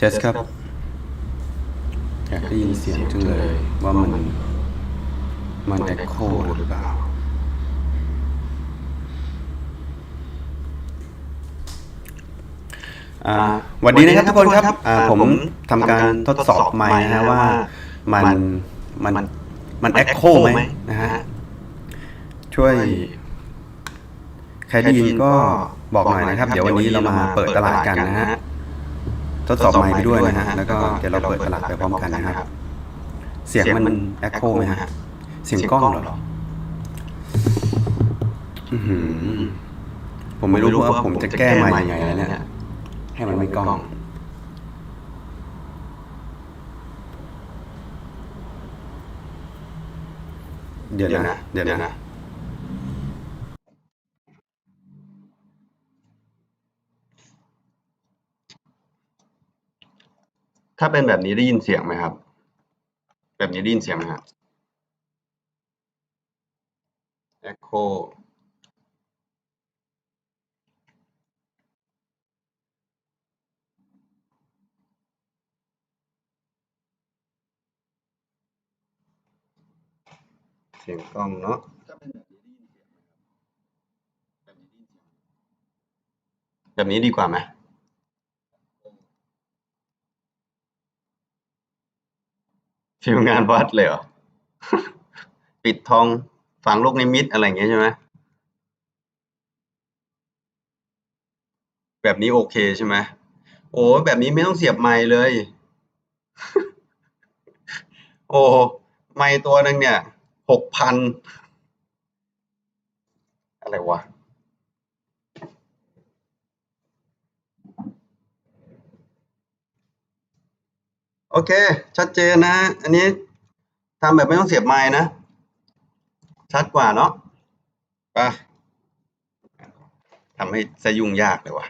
เทสครับ อยากได้ยินเสียงจังเลยว่ามัน มันเอ็โคหรือเปล่า อ่าสวัสดีนะครับทุกคนครับ อ่าผมทำการทดสอบไมค์นะฮะว่ามันมันมันเอ็โคไหมนะฮะ ช่วย ใครได้ยินก็บอกหน่อยนะครับ เดี๋ยววันนี้เรามาเปิดตลาดกันนะฮะ ทดสอบไมค์ไปด้วยนะฮะแล้วก็เดี๋ยวเราเปิดตลาดไปพร้อมกันนะครับ เสียงมันเอ็โคไหมฮะเสียงกล้องเหรออื้อหือผมไม่รู้ว่าผมจะแก้ไมค์ยังไงแล้วเนี่ยให้มันไม่กล้องเดี๋ยวนะ เดี๋ยวนะ ถ้าเป็นแบบนี้ได้ยินเสียงไหมครับ แบบนี้ได้ยินเสียงไหมครับ Echo เสียงกล้องเนาะแบบนี้ดีกว่าไหม ฟิลงานวัดเลยเหรอ ปิดทองฝังลูกนิมิตอะไรอย่างเงี้ยใช่ไหมแบบนี้โอเคใช่ไหมโอ้แบบนี้ไม่ต้องเสียบไมค์เลย โอ้ไมค์ตัวหนึ่งเนี่ยหกพันอะไรวะ โอเค ชัดเจนนะ อันนี้ทำแบบไม่ต้องเสียบไม้นะ ชัดกว่าเนาะไปทำให้ซะยุ่งยากเลยว่ะ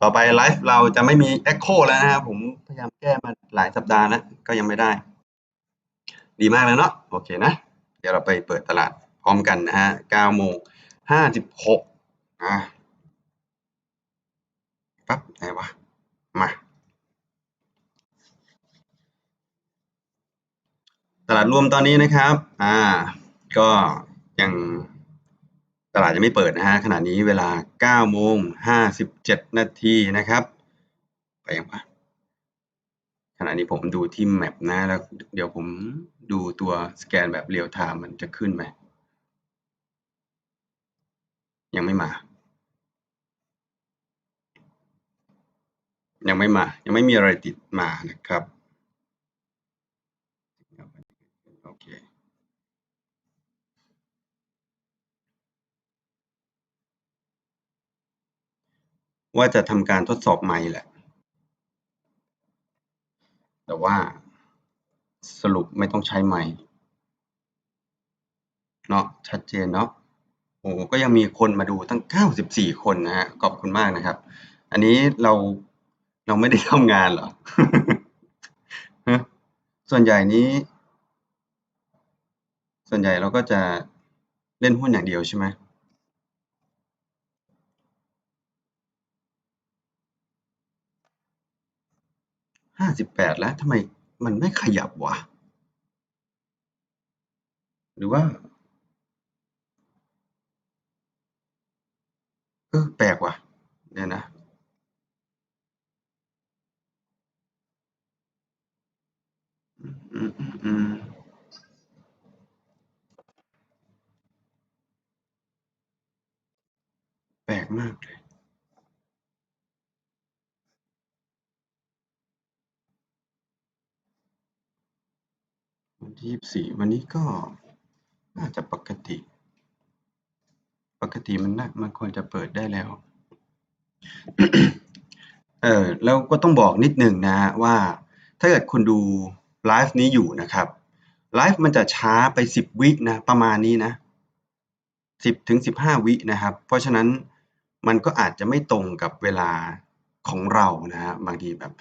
ต่อไปไลฟ์เราจะไม่มี Echo แล้วนะครับ ผมพยายามแก้มาหลายสัปดาห์แล้วก็ยังไม่ได้ ดีมากเลยเนาะ โอเคนะ เดี๋ยวเราไปเปิดตลาดพร้อมกันนะฮะ9โมง56อะปั๊บไหนวะ มา ตลาดรวมตอนนี้นะครับ อ่า ก็ยังตลาดยังไม่เปิดนะฮะ ขณะนี้เวลา9โมง57 นาทีนะครับ ไปยังปะขณะนี้ผมดูที่แมปนะแล้วเดี๋ยวผมดูตัวสแกนแบบเรียลไทม์มันจะขึ้นไหม ยังไม่มา ยังไม่มา ยังไม่มีอะไรติดมานะครับ โอเค ว่าจะทำการทดสอบไมค์แหละ แต่ว่าสรุปไม่ต้องใช้ไมค์เนาะชัดเจนเนาะโอ้ก็ยังมีคนมาดูตั้ง 94 คนนะฮะขอบคุณมากนะครับ อันนี้เราเราไม่ได้ทำงานเหรอส่วนใหญ่นี้ ส่วนใหญ่เราก็จะเล่นหุ้นอย่างเดียวใช่ไหม ห้าสิบแปดแล้วทำไมมันไม่ขยับวะ หรือว่า เออแปลกว่ะเดี๋ยนะอืมอืมอืมแปลกมากเลย ที่ยี่สี่วันนี้ก็น่าจะปกติ ปกติมันน่ามันควรจะเปิดได้แล้ว เออแล้วก็ต้องบอกนิดหนึ่งนะว่า ถ้าเกิดคุณดูไลฟ์นี้อยู่นะครับไลฟ์มันจะช้าไปสิบวินะประมาณนี้นะสิบถึงสิบห้าวินะครับ เพราะฉะนั้นมันก็อาจจะไม่ตรงกับเวลาของเรานะฮะบางทีแบบ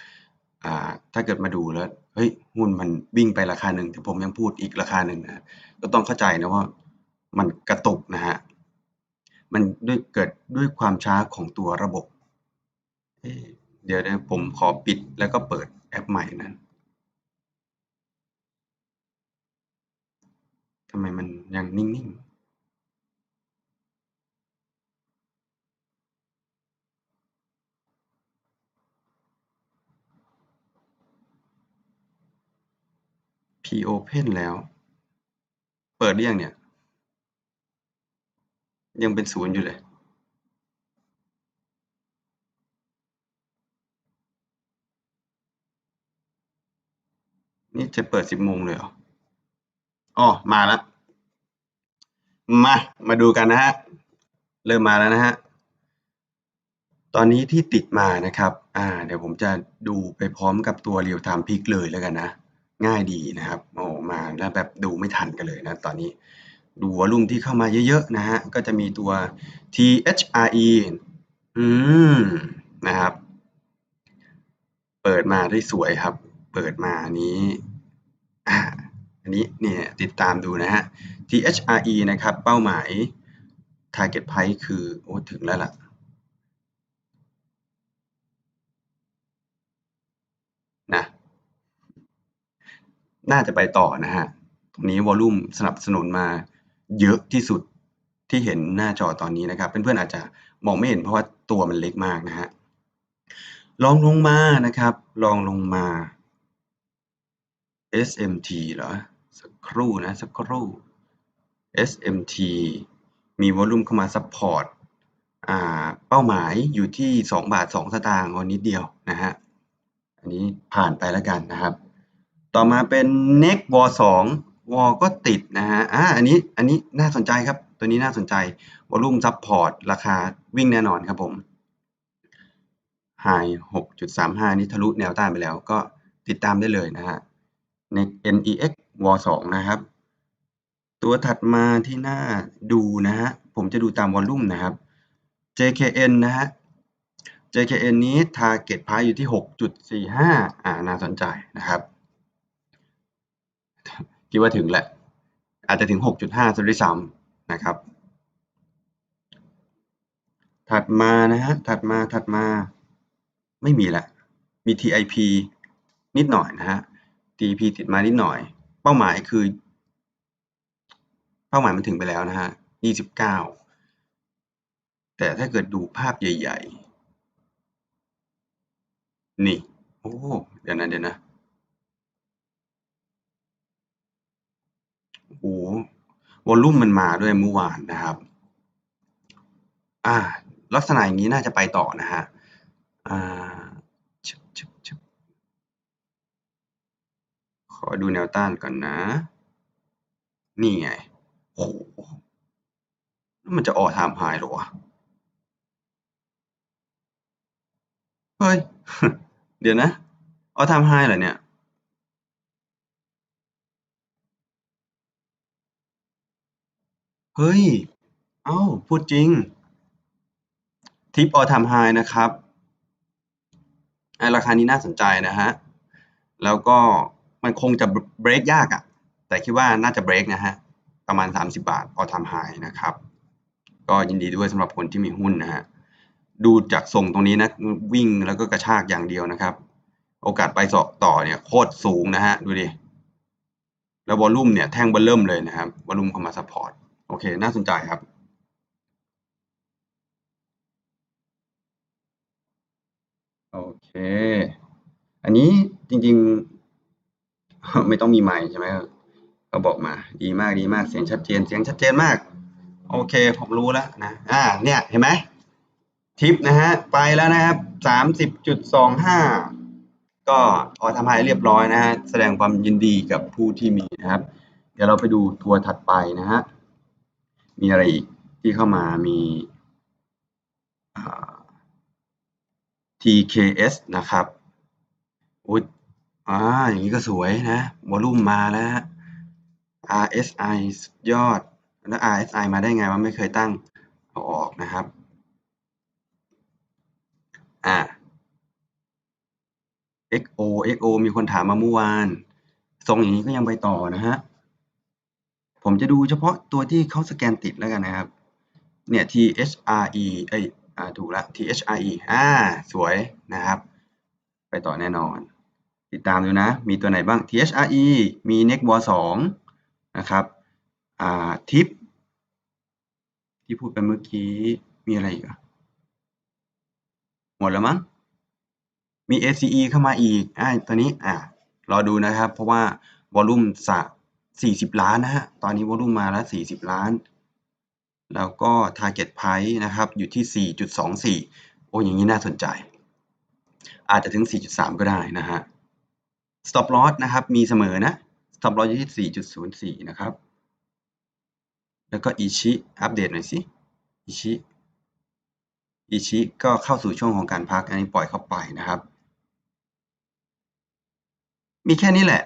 อ่าถ้าเกิดมาดูแล้วเฮ้ยหุ้นมันวิ่งไปราคาหนึ่งแต่ผมยังพูดอีกราคาหนึ่งนะก็ต้องเข้าใจนะว่ามันกระตุกนะฮะมันด้วยเกิดด้วยความช้าของตัวระบบเเดี๋ยวนะผมขอปิดแล้วก็เปิดแอปใหม่นะทำไมมันยังนิ่งๆ P Open แล้ว เปิดหรือยังเนี่ย ยังเป็นศูนย์อยู่เลยนี่จะเปิดสิบโมงเลยเหรออ๋อ มาแล้ว มา มาดูกันนะฮะ เริ่มมาแล้วนะฮะ ตอนนี้ที่ติดมานะครับ อ่า เดี๋ยวผมจะดูไปพร้อมกับตัว Real Time Peak เลยแล้วกันนะ ง่ายดีนะครับโอ้มาแล้วแบบดูไม่ทันกันเลยนะตอนนี้ ดูวอลุ่มที่เข้ามาเยอะๆนะฮะก็จะมีตัว THRE อืมนะครับ เปิดมาได้สวยครับ เปิดมานี้อ่าอันนี้เนี่ยติดตามดูนะฮะ THRE นะครับ เป้าหมาย Target Price คือ โอ้ ถึงแล้วล่ะนะ น่าจะไปต่อนะฮะ ตรงนี้วอลลุ่มสนับสนุนมาเยอะที่สุดที่เห็นหน้าจอตอนนี้นะครับ เพื่อนๆอาจจะมองไม่เห็นเพราะว่าตัวมันเล็กมากนะฮะ ลองลงมานะครับ ลองลงมา SMT เหรอ สักครู่นะ สักครู่ SMT มีวอลลุ่มเข้ามาซัพพอร์ตอ่าเป้าหมายอยู่ที่ 2 บาท 2 สตางค์อนิดเดียวนะฮะ อันนี้ผ่านไปแล้วกันนะครับ ต่อมาเป็น next wall 2 wall ก็ติดนะฮะอ่าอันนี้อันนี้น่าสนใจครับ ตัวนี้น่าสนใจวอลลุ่มซัพพอร์ตราคาวิ่งแน่นอนครับผม high 6.35 นี่ทะลุแนวต้านไปแล้ว ก็ติดตามได้เลยนะฮะ next NEX wall 2 นะครับ ตัวถัดมาที่น่าดูนะฮะ ผมจะดูตามวอลลุ่มนะครับ JKN นะฮะ JKN นี้ target price อยู่ที่ 6.45 อ่า น่าสนใจนะครับ คิดว่าถึงแหละ อาจจะถึง 6.5ซะด้วยซ้ำนะครับ ถัดมานะฮะ ถัดมา ถัดมา ไม่มีล้วมี TIP นิดหน่อยนะฮะ TP ติดมานิดหน่อย เป้าหมายคือ เป้าหมายมันถึงไปแล้วนะฮะ 29 แต่ถ้าเกิดดูภาพใหญ่ ๆ นี่ โอ้ เดี๋ยวนะ เดี๋ยวนะ โอ้โฮวอลลุ่มมันมาด้วยเมื่อวานนะครับ อ่า ลักษณะอย่างนี้น่าจะไปต่อนะฮะ อ่าขอดูแนวต้านก่อนนะ นี่ไง โอ้โฮแล้วมันจะ all time high เหรอวะ?เฮ้ย เดี๋ยวนะ all time high เหรอเนี่ย? เฮ้ย เอ้า พูดจริง ทิป all time high นะครับอาราคานี้น่าสนใจนะครับแล้วก็มันคงจะเบรกยากอะแต่คิดว่าน่าจะเบรกนะครับประมาณ 30 บาท all time high นะครับ ก็ยินดีด้วยสำหรับคนที่มีหุ้นนะครับดูจากทรงตรงนี้นะ วิ่งแล้วก็กระชากอย่างเดียวนะครับ โอกาสไปสต่อเนี่ยโคตรสูงนะครับดูดิ แล้ววอลลุ่มเนี่ยแท่งเบ้อเริ่มเลยนะครับ วอลลุ่มเข้ามาซัปพอร์ต โอเค น่าสนใจครับ โอเค อันนี้จริงๆ ไม่ต้องมีไมค์ใช่ไหมครับ?ก็บอกมา ดีมากเสียงชัดเจน เสียงชัดเจนมาก โอเค ผมรู้แล้วนะ อ่า เนี่ย เห็นไหมทิปนะครับไปแล้วนะครับ30.25ก็ all time high เรียบร้อยนะครับแสดงความยินดีกับผู้ที่มีนะครับ เดี๋ยวเราไปดูตัวถัดไปนะครับ มีอะไรอีกที่เข้ามามี TKS นะครับอุ๊ยอ่าอย่างงี้ก็สวยนะวอลลุ่มมาแล้ว RSI ยอด แล้ว RSI มาได้ไงวะไม่เคยตั้งเอาออกนะครับ อ่า XO XO มีคนถามมาเมื่อวาน ทรงอย่างงี้ก็ยังไปต่อนะครับ ผมจะดูเฉพาะตัวที่เขาสแกนติดแล้วกันนะครับ เนี่ย THRE เอ้ยอ่าถูกละ THRE อ่า สวยนะครับ ไปต่อแน่นอน ติดตามดูนะ มีตัวไหนบ้าง THRE มี Next War 2นะครับอ่าทิปที่พูดไปเมื่อกี้ มีอะไรอีกหมดแล้วมั้ง มี ACE เข้ามาอีกอ่าตัวนี้อ่ารอดูนะครับ เพราะว่าวอลลุ่มสะ 40 ล้านนะฮะ ตอนนี้วอลุ่มมาแล้ว40 ล้าน แล้วก็ Target Price นะครับ อยู่ที่ 4.24 โอ้อย่างนี้น่าสนใจ อาจจะถึง 4.3 ก็ได้นะฮะ Stop Loss นะครับ มีเสมอนะ Stop Loss อยู่ที่ 4.04 นะครับ แล้วก็อิชิอัปเดตหน่อยสิอิชิอิชิก็เข้าสู่ช่วงของการพัก อันนี้ปล่อยเข้าไปนะครับ มีแค่นี้แหละ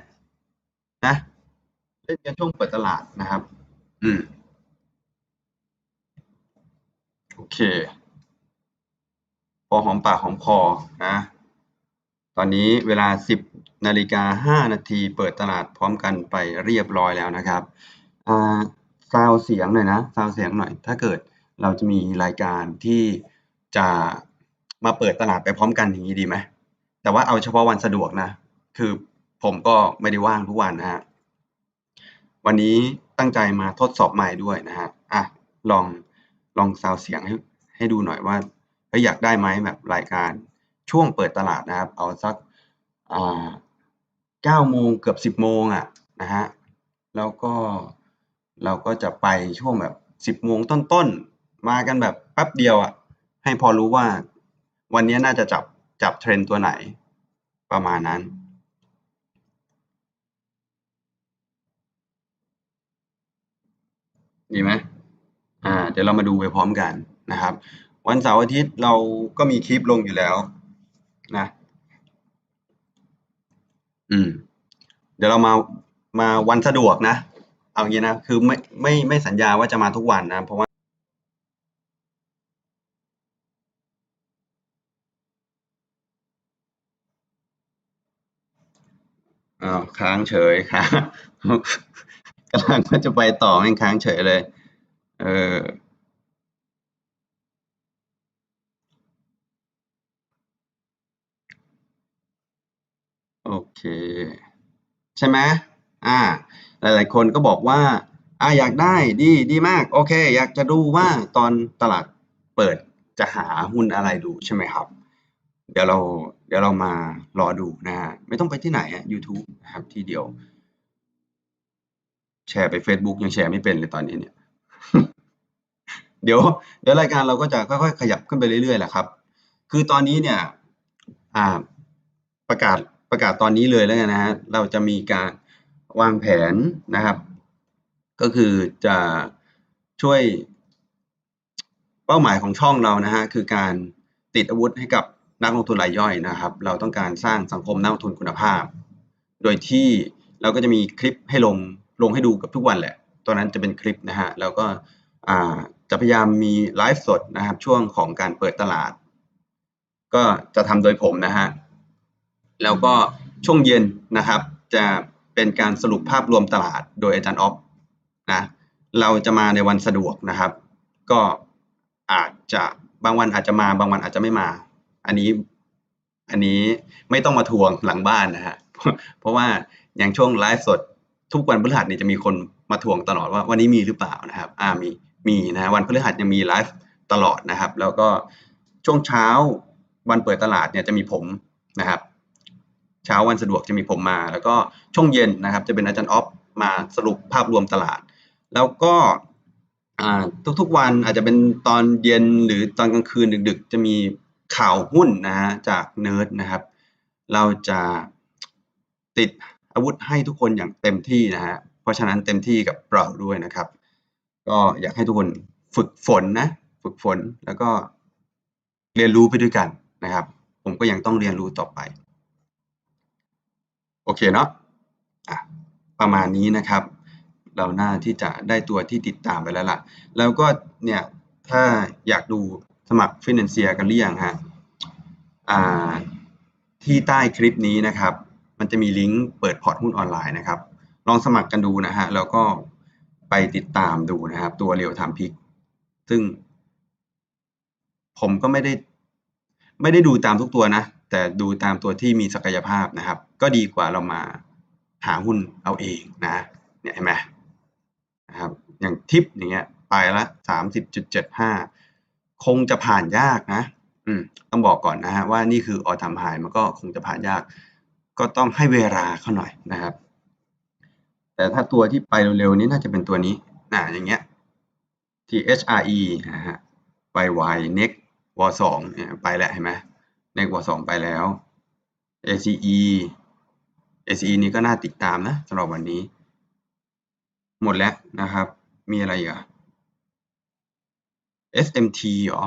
นะ เล่นกันช่วงเปิดตลาดนะครับ อืมโอเค พอหอมปากหอมคอนะ ตอนนี้เวลา 10นาฬิกา5นาทีเปิดตลาดพร้อมกันไปเรียบร้อยแล้วนะครับอ่าซาวเสียงหน่อยนะซาวเสียงหน่อย ถ้าเกิดเราจะมีรายการที่จะมาเปิดตลาดไปพร้อมกันอย่างนี้ดีไหม แต่ว่าเอาเฉพาะวันสะดวกนะ คือผมก็ไม่ได้ว่างทุกวันนะฮะ วันนี้ตั้งใจมาทดสอบไมค์ด้วยนะฮะอะลองลองซาวเสียงให้ให้ดูหน่อยว่าอยากได้ไหมแบบรายการช่วงเปิดตลาดนะครับ เอาสักอ่าเก้าโมงเกือบสิบโมงอะนะฮะแล้วก็เราก็จะไปช่วงแบบสิบโมงต้นๆ มากันแบบแป๊บเดียวอะให้พอรู้ว่าวันนี้น่าจะจับจับเทรนตัวไหนประมาณนั้น ดีไหมอ่า เดี๋ยวเรามาดูไปพร้อมกันนะครับ วันเสาร์อาทิตย์เราก็มีคลิปลงอยู่แล้วนะ อืม เดี๋ยวเรามามาวันสะดวกนะ เอางี้นะ คือไม่ไม่ไม่สัญญาว่าจะมาทุกวันนะ เพราะว่าอ้าวค้างเฉยค้าง กำลังว่าจะไปต่อแม่งค้างเฉยเลย เออโอเค ใช่ไหมอ่า หลายๆ คนก็บอกว่า อ่าอยากได้ดีดีมาก โอเค อยากจะดูว่าตอนตลาดเปิดจะหาหุ้นอะไรดูใช่ไหมครับ เดี๋ยวเราเดี๋ยวเรามารอดูนะฮะไม่ต้องไปที่ไหนอะ YouTube นะครับที่เดียว แชร์ไปเฟซบุ๊กยังแชร์ไม่เป็นเลยตอนนี้เนี่ย เดี๋ยวเดี๋ยวรายการเราก็จะค่อยๆขยับขึ้นไปเรื่อยๆแหละครับ คือตอนนี้เนี่ยอ่าประกาศประกาศตอนนี้เลยแล้วกันนะฮะเราจะมีการวางแผนนะครับ ก็คือจะช่วยเป้าหมายของช่องเรานะฮะคือการติดอาวุธให้กับนักลงทุนรายย่อยนะครับ เราต้องการสร้างสังคมนักลงทุนคุณภาพ โดยที่เราก็จะมีคลิปให้ลง ลงให้ดูกับทุกวันแหละตัวนั้นจะเป็นคลิปนะฮะ แล้วก็จะพยายามมีไลฟ์สดนะครับ ช่วงของการเปิดตลาด ก็จะทำโดยผมนะฮะ แล้วก็ช่วงเย็นนะครับ จะเป็นการสรุปภาพรวมตลาดโดยอาจารย์ออฟนะ เราจะมาในวันสะดวกนะครับ ก็อาจจะบางวันอาจจะมาบางวันอาจจะไม่มา อันนี้อันนี้ไม่ต้องมาทวงหลังบ้านนะฮะ เพราะว่าอย่างช่วงไลฟ์สด ทุกวันพฤหัสเนี่ยจะมีคนมาทวงตลอดว่าวันนี้มีหรือเปล่านะครับอ่ามีมีนะวันพฤหัสยังมีไลฟ์ตลอดนะครับ แล้วก็ช่วงเช้าวันเปิดตลาดเนี่ยจะมีผมนะครับ เช้าวันสะดวกจะมีผมมา แล้วก็ช่วงเย็นนะครับ จะเป็นอาจารย์ออฟมาสรุปภาพรวมตลาด แล้วก็อ่าทุกๆวันอาจจะเป็นตอนเย็นหรือตอนกลางคืนดึก ๆ จะมีข่าวหุ้นนะฮะจากเนิร์ดนะครับ เราจะติด อาวุธให้ทุกคนอย่างเต็มที่นะฮะเพราะฉะนั้นเต็มที่กับเราด้วยนะครับ ก็อยากให้ทุกคนฝึกฝนนะฝึกฝนแล้วก็เรียนรู้ไปด้วยกันนะครับ ผมก็ยังต้องเรียนรู้ต่อไป โอเคเนาะอะประมาณนี้นะครับ เราน่าที่จะได้ตัวที่ติดตามไปแล้วล่ะ แล้วก็เนี่ยถ้าอยากดูสมัครฟินแลนเซียกันหรือยังฮะอ่าที่ใต้คลิปนี้นะครับ มันจะมีลิงก์เปิดพอร์ตหุ้นออนไลน์นะครับ ลองสมัครกันดูนะฮะ แล้วก็ไปติดตามดูนะครับ ตัวเรียวทม์พิก ซึ่ง ผมก็ไม่ได้ ไม่ได้ดูตามทุกตัวนะ แต่ดูตามตัวที่มีศักยภาพนะครับ ก็ดีกว่าเรามาหาหุ้นเอาเองนะ เนี่ยเห็นไหมนะครับ อย่างทิปอย่างเงี้ย ไปละสามสิบจุดเจ็ดห้าคงจะผ่านยากนะ อืม ต้องบอกก่อนนะฮะว่านี่คือออทำหายมันก็คงจะผ่านยาก ก็ต้องให้เวลาเขาหน่อยนะครับ แต่ถ้าตัวที่ไปเร็วๆนี้น่าจะเป็นตัวนี้นะอย่างเงี้ย THRE นะฮะไป Y next วสองเนี่ยไปแล้วเห็นไหม next วสองไปแล้ว ACE ACE นี้ก็น่าติดตามนะสำหรับวันนี้ หมดแล้วนะครับ มีอะไรอีกอะ SMT เหรอ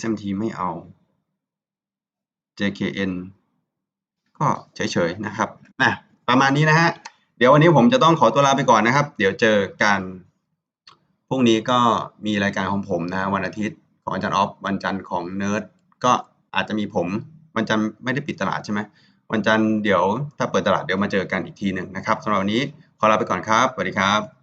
SMT ไม่เอา JKN ก็เฉยๆนะครับนะประมาณนี้นะฮะเดี๋ยววันนี้ผมจะต้องขอตัวลาไปก่อนนะครับ เดี๋ยวเจอกันพรุ่งนี้ก็มีรายการของผมนะวันอาทิตย์ของอาจารย์ออฟวันจันทร์ของเนิร์ดก็อาจจะมีผมวันจันทร์ไม่ได้ปิดตลาดใช่ไหมวันจันทร์เดี๋ยวถ้าเปิดตลาดเดี๋ยวมาเจอกันอีกทีหนึ่งนะครับสำหรับวันนี้ขอลาไปก่อนครับสวัสดีครับ